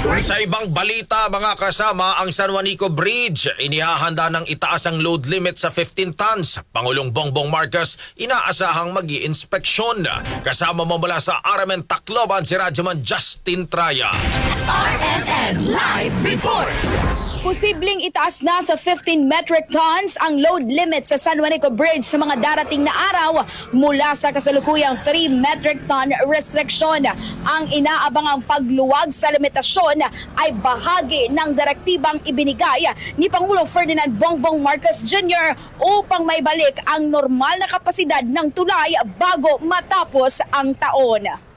Sa ibang balita mga kasama, ang San Juanico Bridge inihahanda ng itaas ang load limit sa 15 tons. Pangulong Bongbong Marcos inaasahang mag inspeksyon Kasama mo mula sa RMN Tacloban si Radyoman Justin Traya. RMN Live Report. Posibleng itaas na sa 15 metric tons ang load limit sa San Juanico Bridge sa mga darating na araw mula sa kasalukuyang 3 metric ton restriction. Ang inaabangang pagluwag sa limitasyon ay bahagi ng direktibang ibinigay ni Pangulong Ferdinand Bongbong Marcos Jr. upang maibalik ang normal na kapasidad ng tulay bago matapos ang taon.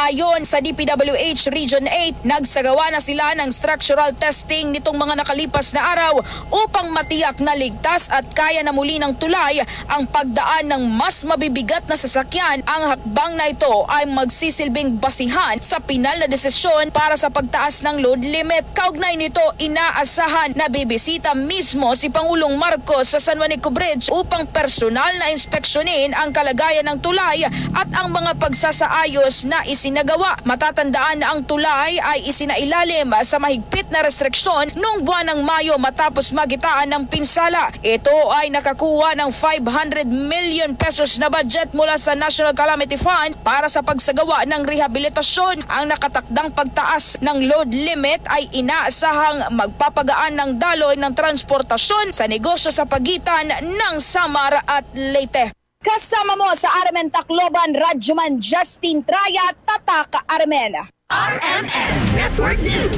Ayon sa DPWH Region 8, nagsagawa na sila ng structural testing nitong mga nakalipas na araw upang matiyak na ligtas at kaya na muli ng tulay ang pagdaan ng mas mabibigat na sasakyan. Ang hakbang na ito ay magsisilbing basihan sa pinal na desisyon para sa pagtaas ng load limit. Kaugnay nito, inaasahan na bibisita mismo si Pangulong Marcos sa San Juanico Bridge upang personal na inspeksyonin ang kalagayan ng tulay at ang mga pagsasaayos na isinagawa. Matatandaan na ang tulay ay isinailalim sa mahigpit na restriksyon noong buwan ng Mayo matapos magitaan ng pinsala. Ito ay nakakuha ng 500 million pesos na budget mula sa National Calamity Fund para sa pagsagawa ng rehabilitasyon. Ang nakatakdang pagtaas ng load limit ay inaasahang magpapagaan ng daloy ng transportasyon sa negosyo sa pagitan ng Samar at Leyte. Kasama mo sa Armen Tacloban, Radyoman Justin Traya, Tatak Armen. RMN Network News.